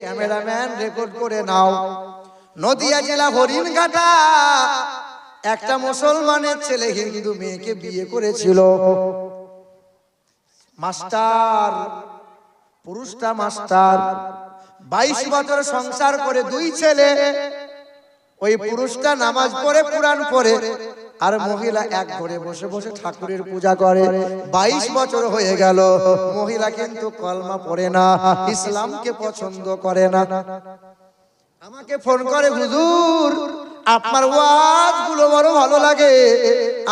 Cameraman record করে নাও। নদিয়া জেলা হরিণঘাটা, একটা মুসলমানের ছেলে হিন্দু মেয়েকে বিয়ে করেছিল। মাস্টার, পুরুষটা মাস্টার, বাইশ বছর সংসার করে দুই ছেলে। ওই পুরুষটা নামাজ পড়ে পুরাণ পড়ে। আর মহিলা এক ঘরে বসে বসে ঠাকুরের পূজা করে। বাইশ বছর হয়ে গেল মহিলা কিন্তু কলমা পড়ে না ইসলামকে পছন্দ করে না। আমাকে ফোন করে হুজুর আপনার ওয়াজগুলো বড় ভালো লাগে।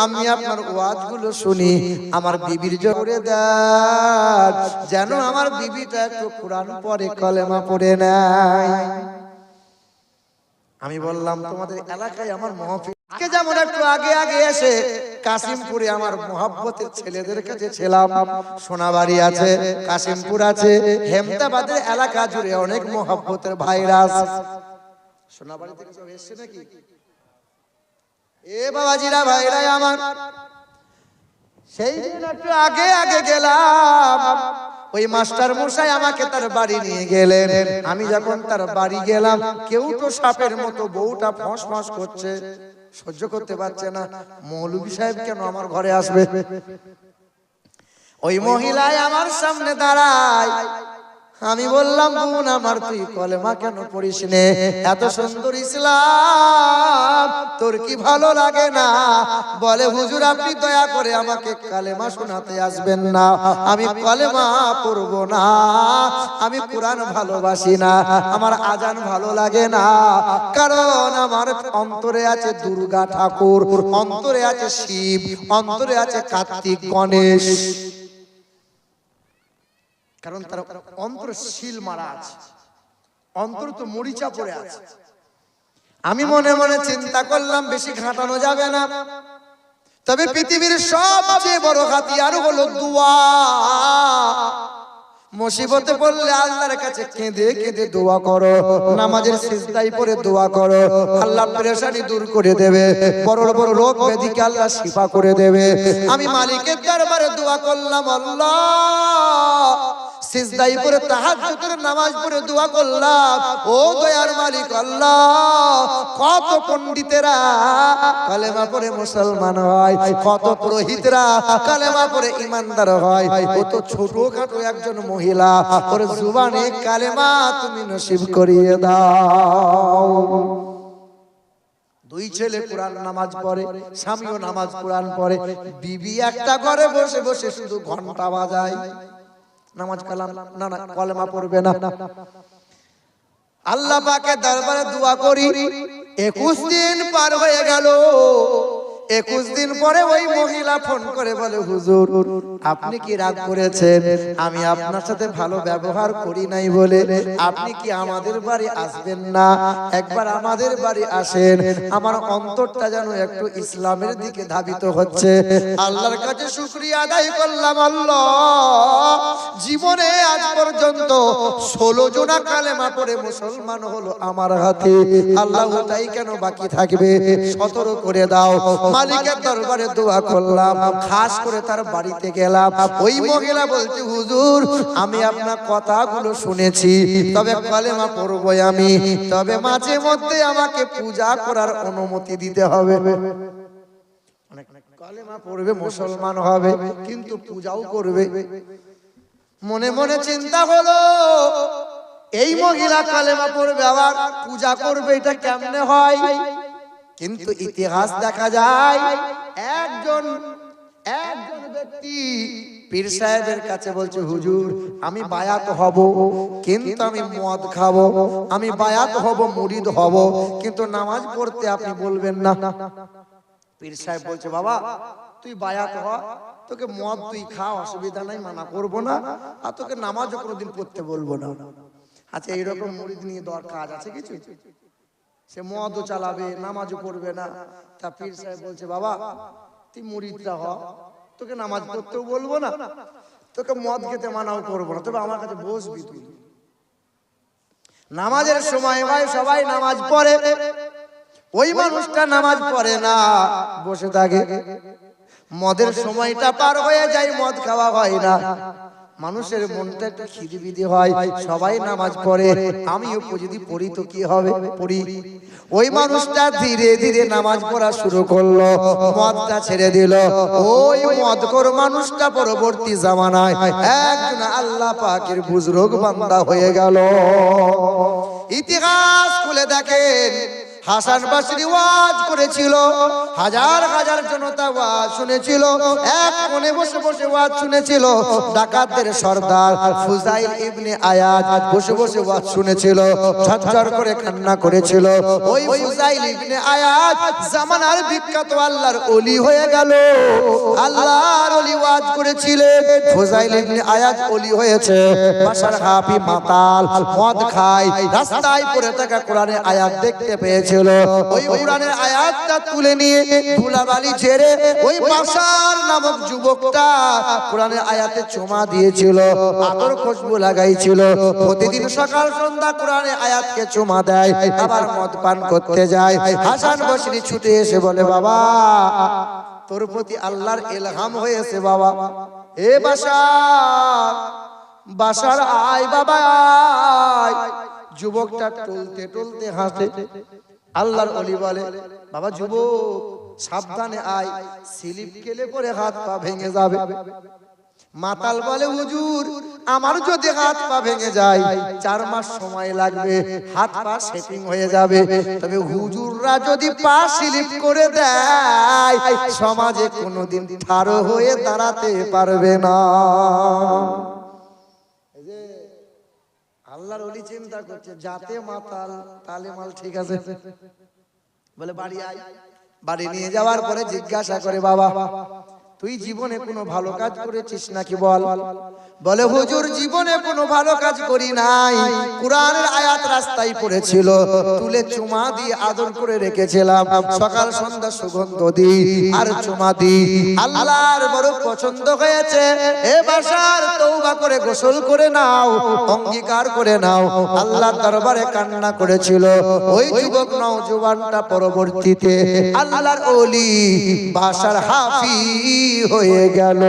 আমি আপনার ওয়াজগুলো শুনি আমার বিবির জোরে দেন। যেন আমার বিবিটা একটু কোরআন পড়ে কলেমা পড়ে নেয়। আমি বললাম তোমাদের এলাকায় আমার মহফিল আজকে যেমন একটু আগে আগে এসে কাশিমপুরে আমার ছেলেদের কাছে ছিলাম। সোনাবাড়ি আছে, কাশিমপুর আছে, হেমতাবাদের এলাকা জুড়ে অনেক ভাইরাস। সোনাবাড়ি থেকে সব এসছে নাকি? গেলাম। ওই মাস্টার মশাই আমাকে তার বাড়ি নিয়ে আমি যখন তার বাড়ি গেলাম, কেউ তো সাপের মতো বউটা ফস ফস করছে। সহ্য করতে পারছে না। মৌলভী সাহেব কেন আমার ঘরে আসবে? ওই মহিলায় আমার সামনে দাঁড়ায়। আমি বললাম, বোন আমার, তুই কলেমা কেন পড়িস নে? এত সুন্দর ইসলাম, তোর কি ভালো লাগে না? বলে, হুজুর, আপনি দয়া করে আমাকে কালেমা শোনাতে আসবেন না। আমি কলেমা পড়ব না। আমি কোরআন ভালোবাসি না। আমার আজান ভালো লাগে না। কারণ আমার অন্তরে আছে দুর্গা ঠাকুর, অন্তরে আছে শিব, অন্তরে আছে কার্তিক গণেশ। কারণ তার অন্তর শিল মারা আছে। অন্তর তো মরিচা পড়ে আছে। আমি মনে মনে চিন্তা করলাম বেশি ঘাটানো যাবে না। তবে পৃথিবীর সবচেয়ে বড় হাতিয়ার হলো দোয়া। মুসিবতে পড়লে আল্লাহর কাছে কেঁদে কেঁদে দোয়া করো। নামাজের সিজদাই পরে দোয়া করো। আল্লাহ পেরেশানি দূর করে দেবে। বড় বড় রোগ ব্যাধিকে আল্লাহ শিফা করে দেবে। আমি মালিকের দরবারে দোয়া করলাম আল্লাহ। সিজদাই পরে তাহাজ্জুদের নামাজ পড়ে দোয়া করলাম। ও দয়ার মালিক আল্লাহ। কত পণ্ডিতেরা কালেমা পড়ে মুসলমান হয় কত পুরোহিতরা কালেমা পড়ে ইমানদার হয়। ও তো ছোটখাটো একজন মহিলা ওর জুবানে কালেমা তুমি নসিব করিয়ে দাও। দুই ছেলে কোরআন নামাজ পড়ে স্বামীও নামাজ কোরআন পড়ে। বিবি একটা ঘরে বসে বসে শুধু ঘণ্টা বাজায়। নামাজ কালাম, না না, কলেমা পড়বে না। আল্লাহ পাকে দরবারে দোয়া করি, একুশ দিন পার হয়ে গেল। একুশ দিন পরে ওই মহিলা ফোন করে বলে, হুজুর, আপনি কি রাগ করেছেন? আমি আপনার সাথে ভালো ব্যবহার করি নাই বলে। আপনি কি আমাদের বাড়ি আসবেন না? একবার আমাদের বাড়ি আসেন। আমার অন্তরটা যেন একটু ইসলামের দিকে ধাবিত হচ্ছে। আল্লাহর কাছে শুক্রিয়া আদায় করলাম, আল্লাহ, জীবনে আজ পর্যন্ত ষোলো জনা কালেমা পড়ে মুসলমান হলো আমার হাতে। আল্লাহ তাই কেন বাকি থাকবে? সতর্ক করে দাও। মালিকের দরবারে দোয়া করলাম খাস করে তার বাড়িতে গেলাম। ওই মহিলা বলছে হুজুর আমি আপনার কথাগুলো শুনেছি তবে কালেমা পড়বই আমি। তবে মাঝে মধ্যে আমাকে পূজা করার অনুমতি দিতে হবে। কালেমা পড়বে মুসলমান হবে কিন্তু পূজাও করবে। মনে মনে চিন্তা হলো এই মহিলা কালেমা পড়বে আবার পূজা করবে এটা কেমনে হয়? কিন্তু ইতিহাস দেখা যায় একজন একজন ব্যক্তি পীর সাহেবের কাছে বলছে হুজুর আমি বায়াত হব কিন্তু আমি মদ খাব আমি বায়াত হব মুরিদ হব কিন্তু নামাজ পড়তে আপনি বলবেন না। পীর সাহেব বলছে বাবা তুই বায়াত হ তোকে মদ তুই খা অসুবিধা নাই মানা করব না আর তোকে নামাজও কোনোদিন পড়তে বলব না। আচ্ছা এইরকম মুরিদ নিয়ে দর কাজ আছে কিছু? সে মদও চালাবে, নামাজও পড়বে না। তা পীর সাহেব বলছে, বাবা, তুই মুরিদটা হ, তোকে নামাজ পড়তেও বলব না, তোকে মদ খেতে মানাও করব না, তবে আমার কাছে বসবি তুই। নামাজের সময় ভাই, সবাই নামাজ পড়ে। ওই মানুষটা নামাজ পড়ে না, বসে থাকে। মদের সময়টা পার হয়ে যায়, মদ খাওয়া হয় না। মানুষের মনটা একটু খিদিবিদি হয়, সবাই নামাজ পড়ে, আমিও যদি পড়ি তো কি হবে? পড়ি। ওই মানুষটা ধীরে ধীরে নামাজ পড়া শুরু করল, মদটা ছেড়ে দিল। ওই মদকর মানুষটা পরবর্তী জামানায় একজন আল্লাহ পাকের বুজরুগ বান্দা হয়ে গেল। ইতিহাস খুলে দেখেন হাসান বাসরি ওয়াজ করেছিল। হাজার হাজার জনতা ওয়াজ শুনেছিল। এক কোণে বসে বসে ওয়াজ শুনেছিল। ডাকাতদের সর্দার ফুজাইল ইবনে আয়াত বসে বসে ওয়াজ শুনেছিল। ঝরঝর করে কান্না করেছিল। ওই ফুজাইল ইবনে আয়াত জামানার বিখ্যাত আল্লাহর ওলি হয়ে গেল। আল্লাহর ওলি ওয়াজ করেছিলেন। ফুজাইল ইবনে আয়াত ওলি হয়েছে। বাসার হাফি মাতাল মদ খায় রাস্তায় পড়ে থাকা কোরআনের আয়াত দেখতে পেয়েছিল ওই কোরআনের আয়াতটা তুলে নিয়ে ধুলাবালি ঝেড়ে ওই বাসার নামক যুবকটা কোরআনের আয়াতে চোমা দিয়েছিল আদর খুশবু লাগাইছিল। প্রতিদিন সকাল সন্ধ্যা কোরআনের আয়াতকে চোমা দেয়, আবার মদ পান করতে যায়। হাসান বসরি ছুটে এসে বলে, বাবা, তোর প্রতি আল্লাহর এলহাম হয়েছে বাবা। এ বাসা বাসার আয় বাবা যুবকটা টলতে টলতে হাসে। আল্লাহর অলি বলে বাবা যুবক সাবধানে আয় স্লিপ কেলে পরে হাত পা ভেঙে যাবে। মাতাল বলে হুজুর আমার যদি হাত পা ভেঙে যায় চার মাস সময় লাগবে হাত পা সেটিং হয়ে যাবে। তবে হুজুররা যদি পা স্লিপ করে দেয় সমাজে কোনোদিন ঠাড়ো হয়ে দাঁড়াতে পারবে না। আল্লাহর অলি চিন্তা করছে, যাতে মাতাল তালে মাল ঠিক আছে। বলে, বাড়ি আয়। বাড়ি নিয়ে যাওয়ার পরে জিজ্ঞাসা করে, বাবা তুই জীবনে কোনো ভালো কাজ করেছিস নাকি বল? বলে? হুজুর জীবনে কোনো ভালো কাজ করি নাই। কোরআনের আয়াত রাস্তায় পড়েছিল। তুলে চুমা দিয়ে আদর করে রেখেছিলাম। সকাল সন্ধ্যা সুগন্ধ দি আর চুমা দি আল্লাহর বড় পছন্দ হয়েছে। এ বাসার তৌবা করে গোসল করে নাও অঙ্গীকার করে নাও। আল্লাহর দরবারে কান্না করেছিল। ওই যুবক নওজোয়ানটা পরবর্তীতে আল্লাহর ওলি বাসার হাফি হয়ে গেল।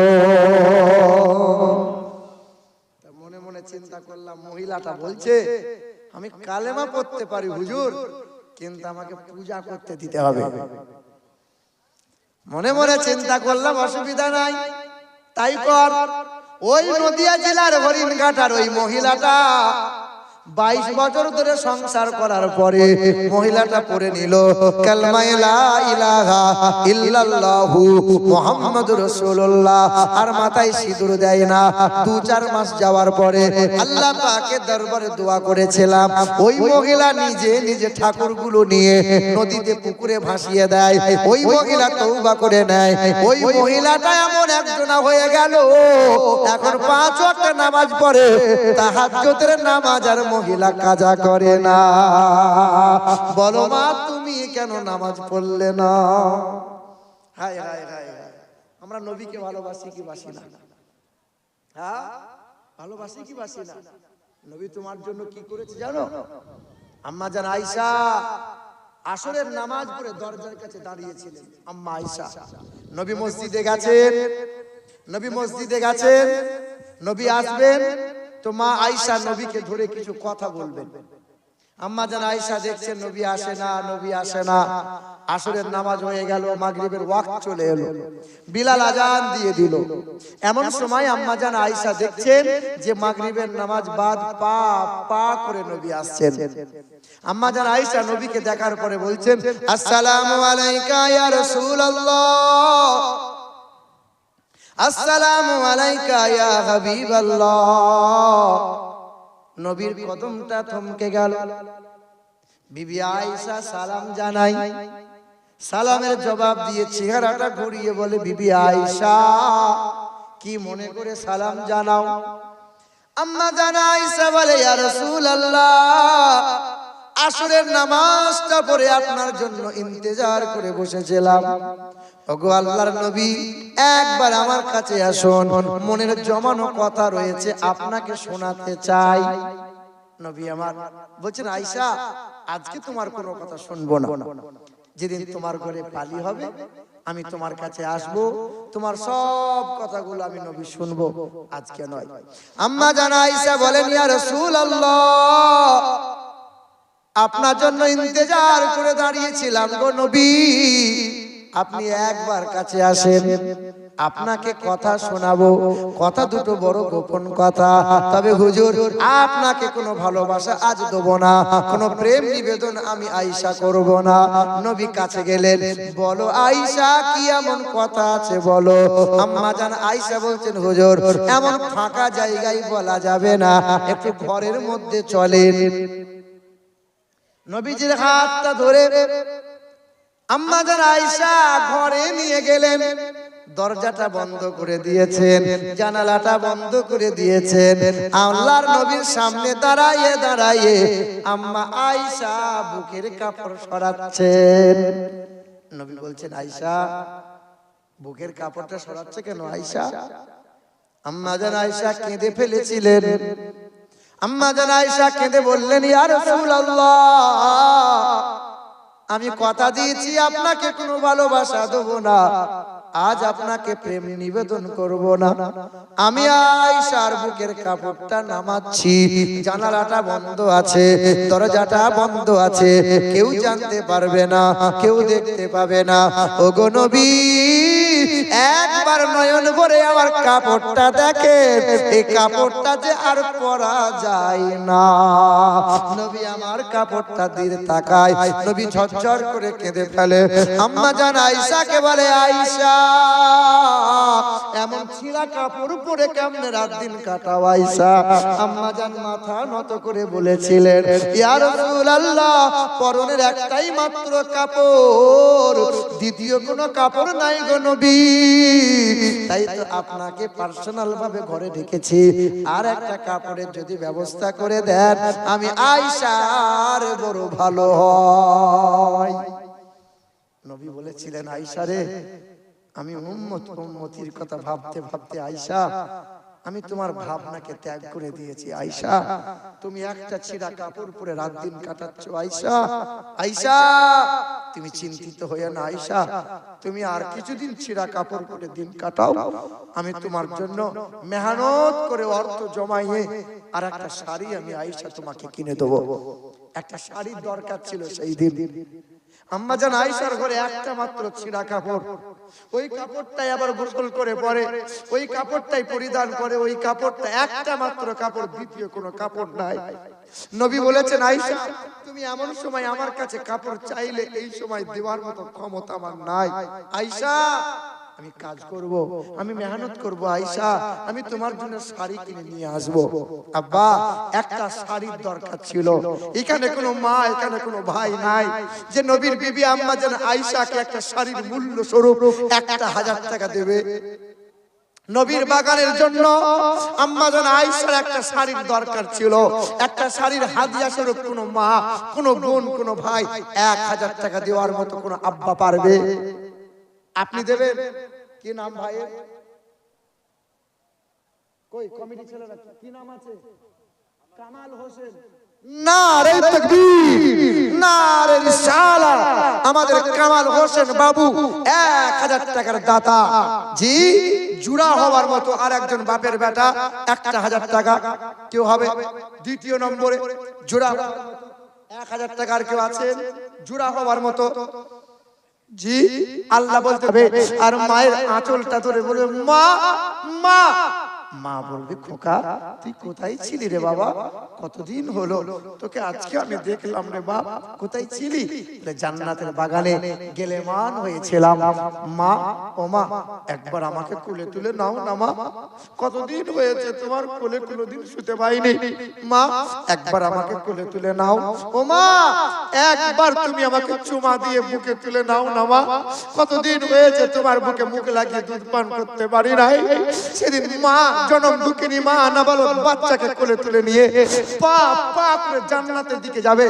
মনে মনে চিন্তা করলাম, মহিলাটা বলছে, আমি কালেমা পড়তে পারি, হুজুর, কিন্তু আমাকে পূজা করতে দিতে হবে। মনে মনে চিন্তা করলাম, অসুবিধা নাই। তাই কর, ওই নদিয়া জেলার হরিণঘাটার ওই মহিলাটা বাইশ বছর ধরে সংসার করার পরে মহিলাটা পড়ে নিল। আর মাথায় সিঁদুর দেয় না। দু চার মাস যাওয়ার পরে আল্লাহ দরবারে দোয়া করেছিলাম। ওই মহিলা নিজে নিজে ঠাকুরগুলো নিয়ে নদীতে পুকুরে ভাসিয়ে দেয়। ওই মহিলা তৌবা করে নেয়। ওই মহিলাটা এমন একজনা হয়ে গেল। এখন পাঁচ ওয়াক্ত নামাজ পড়ে। তাহাজ্জুদের নামাজ আর মহিলা কাজা করে না। বলো মা, তুমি কেন নামাজ পড়লে না। আমরা নবীকে ভালোবাসি কি বাসি না? হ্যাঁ? ভালোবাসি কি বাসি না? নবী তোমার জন্য কি করেছে জানো? আম্মা জান আয়েশা আসরের নামাজ পড়ে দরজার কাছে দাঁড়িয়েছিলেন। আম্মা আয়েশা, নবী মসজিদে গেছেন, নবী মসজিদে গেছেন, নবী আসবেন তো মা আয়েশা নবীকে ধরে কিছু কথা বলবেন। আম্মা জান আয়েশা দেখছেন নবী আসে না, নবী আসে না। আসরের নামাজ হয়ে গেল, মাগরিবের ওয়াক্ত চলে এলো। বিলাল আজান দিয়ে দিল। এমন সময় আম্মা জান আয়েশা দেখছেন যে মাগরিবের নামাজ বাদ পা পা করে নবী আসছেন। আম্মা জান আয়েশা নবীকে দেখার পরে বলছেন, আসসালামু আলাইকা ইয়া রাসূলুল্লাহ। আসসালামু আলাইকা ইয়া হাবিবাল্লাহ। নবীর কদমটা থমকে গেল। বিবি আয়েশা সালাম জানাই। সালামের জবাব দিয়ে চেহারাটা ঘুরিয়ে বলে, বিবি আয়েশা, কি মনে করে সালাম জানাও? আম্মা জানা আয়েশা বলে, ইয়া রাসূলুল্লাহ, আসরের নামাজটা পড়ে আপনার জন্য ইন্তজার করে বসেছিলাম। ওগো আল্লাহর নবী, একবার আমার কাছে আসুন, মনের জমানো কথা রয়েছে আপনাকে শোনাতে চাই। নবী আমার বলছেন আয়সা আজকে তোমার কোনো কথা শুনব না। যেদিন তোমার ঘরে পালি হবে, আমি তোমার কাছে আসব, তোমার সব কথাগুলো আমি নবী শুনব। আজকে নয়। আম্মা জানা আয়েশা বলেন, ইয়া রাসূলুল্লাহ, আপনার জন্য ইন্তজার করে দাঁড়িয়েছিলাম গো নবী। আপনি একবার কাছে আসেন, আপনাকে কথা শোনাবো। কথা দুটো বড় গোপন কথা। তবে হুজুর, আপনাকে কোনো ভালোবাসা আজ দেবো না। কোনো প্রেম নিবেদন আমি আইসা করব না। নবী কাছে গেলেন, বলো আইসা কি এমন কথা আছে বলো। আম্মা জান আইসা বলছেন, হুজুর, এমন ফাঁকা জায়গায় বলা যাবে না। একটু ঘরের মধ্যে চলেন। নবীজির হাতটা ধরে আম্মা যান আয়েশা ঘরে নিয়ে গেলেন দরজাটা বন্ধ করে দিয়েছেন জানালাটা বন্ধ করে দিয়েছেন আল্লাহর নবীর সামনে দাঁড়াইয়ে দাঁড়াইয়ে আম্মা আয়েশা বুকের কাপড় সরাচ্ছেন। নবী বলছেন আয়েশা বুকের কাপড়টা সরাচ্ছে কেন আয়সা আম্মা জান আয়েশা কেঁদে ফেলেছিলেন আম্মা জান আয়েশা কেঁদে বললেন ইয়া রাসূলুল্লাহ! আমি কথা দিয়েছি, আপনাকে কোনো ভালোবাসা দেবো না। আজ আপনাকে প্রেম নিবেদন করব না। আমি আয়সার বুকের কাপড়টা নামাচ্ছি, জানালাটা বন্ধ আছে, দরজাটা বন্ধ আছে। কেউ জানতে পারবে না, কেউ দেখতে পাবে না। ওগো নবী! একবার নয়ন ভরে আমার কাপড়টা দেখে, এই কাপড়টা যে আর পরা যায় না। নবী আমার কাপড়টা দিয়ে তাকায়, নবী ঝরঝর করে কেঁদে ফেলে। আম্মা জান আয়েশাকে বলে, আয়েশা, এমন ছিঁড়া কাপড় পরে কেমনে রাত দিন কাটাও আয়েশা? আম্মা জান মাথা নত করে বলেছিলেন পরনের একটাই মাত্র কাপড়, দ্বিতীয় কোনো কাপড় নাই গো নবী। তাই তো আপনাকে পার্সোনাল ভাবে ঘরে ঢেকেছি। আর একটা কাপড়ের যদি ব্যবস্থা করে দেন, আমি আয়সার বড় ভালো নবী বলেছিলেন আয়সা রে, আমি উম্মত উম্মতির কথা ভাবতে ভাবতে আয়সা আমি তোমার ভাবনাকে ত্যাগ করে দিয়েছি আয়সা তুমি একটা ছিঁড়া কাপড় পরে রাত দিন কাটাচ্ছ আয়সা আয়সা তুমি চিন্তিত হইয়া না আইসা তুমি আর কিছুদিন ছিঁড়া কাপড় পরে দিন কাটাও। আমি তোমার জন্য মেহনত করে অর্থ জমাইয়ে আর একটা শাড়ি আমি আইসা তোমাকে কিনে দেবো। একটা শাড়ির দরকার ছিল সেই দিন। আম্মা জান আয়েশার ঘরে একটা মাত্র ছিঁড়া কাপড়। ওই কাপড়টাই আবার গোসল করে পরে, ওই কাপড়টাই পরিধান করে, ওই কাপড়টা একটা মাত্র কাপড়, দ্বিতীয় কোনো কাপড় নাই। নবী বলেছেন, আয়েশা, তুমি এমন সময় আমার কাছে কাপড় চাইলে এই সময় দেওয়ার মতো ক্ষমতা আমার নাই। আয়েশা আমি কাজ করব, আমি মেহনত করব, আয়েশা, আমি তোমার জন্য শাড়ি কিনে নিয়ে আসব। আব্বা, একটা শাড়ির দরকার ছিল। এখানে কোনো মা, এখানে কোনো ভাই নাই। যে নবীর বিবি আম্মা যেন আয়েশাকে একটা শাড়ির মূল্য স্বরূপ একটা হাজার টাকা দেবে। নবীর বাগানের জন্য আম্মা যেন আয়েশার একটা শাড়ির দরকার ছিল। একটা শাড়ির হাদিয়া স্বরূপ কোনো মা, কোনো বোন, কোনো ভাই এক হাজার টাকা দেওয়ার মতো কোনো আব্বা পারবে। আপনি দেবেন কি নাম ভাই কই কমিটি ছেলেরা কি? নাম আছে? কামাল হোসেন। নারে তাকবীর নারে রিসালা। আমাদের কামাল হোসেন বাবু এক হাজার টাকার দাতা। জি জুড়া হওয়ার মতো আর একজন বাপের বেটা একটা হাজার টাকা। কেউ হবে দ্বিতীয় নম্বরে। জোড়া এক হাজার টাকার কেউ আছেন। জুড়া হওয়ার মতো জি আল্লাহ বলতে হবে আর মায়ের আঁচলটা ধরে বলবে মা মা মা বলবে, খোকা, তুই কোথায় ছিলি রে বাবা? কতদিন হলো? তোকে আজকে আমি দেখলাম রে বাপ, কোথায় ছিলি? জান্নাতের বাগানে গেলেমান হয়েছিলাম। মা, ও মা, একবার আমাকে কোলে তুলে নাও না মা। কতদিন হয়েছে তোমার কোলে কোনোদিন শুতে পাইনি? মা, একবার আমাকে কোলে তুলে নাও। ও মা, একবার তুমি আমাকে চুমা দিয়ে বুকে তুলে নাও না মা। কতদিন হয়েছে তোমার বুকে মুখ লাগিয়ে দুধ পান করতে পারি নাই? সেদিন মা জনম দুঃখিনী মা নাবালক বাচ্চাকে কোলে তুলে নিয়ে পা পা করে জান্নাতের দিকে যাবে।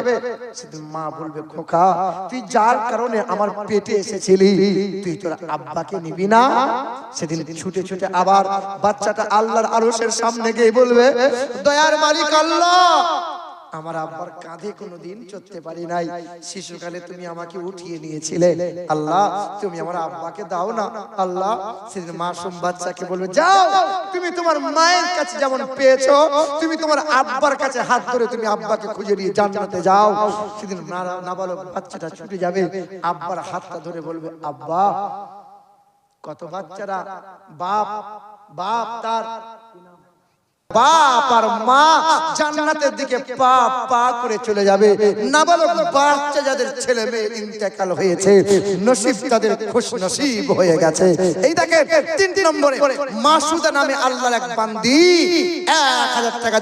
সেদিন মা বলবে, খোকা, তুই যার কারণে আমার পেটে এসেছিলি, তুই তোর আব্বাকে নিবি না? সেদিন ছুটে ছুটে আবার বাচ্চাটা আল্লাহর আরশের সামনে গিয়ে বলবে, দয়ার মালিক আল্লাহ আমার আব্বার কাঁধে কোনোদিন চড়তে পারি নাই। শিশুকালে তুমি আমাকে উঠিয়ে নিয়েছিলে। আল্লাহ, তুমি আমার আব্বাকে দাও না। আল্লাহ, সেদিন মাসুম বাচ্চাকে বলবে, যাও, তুমি তোমার মায়ের কাছে যেমন পেয়েছ, তুমি তোমার আব্বার কাছে হাত ধরে তুমি আব্বাকে খুঁজে নিয়ে জান্নাতে যাও। সেদিন নাবালক বাচ্চাটা ছুটে যাবে। আব্বার হাতটা ধরে বলবে, আব্বা, কত বাচ্চারা, বাপ বাপ তার বাপ আর মা জান্নাতের দিকে পা পা করে চলে যাবে। নাবালক বাচ্চা যাদের ছেলে মেয়ে ইন্তেকাল হয়েছে, নসিব তাদের খুশ নসিব হয়ে গেছে। এই দেখেন তিন নম্বরে মাসুদা নামে আল্লাহর এক বান্দি, এক হাজার টাকা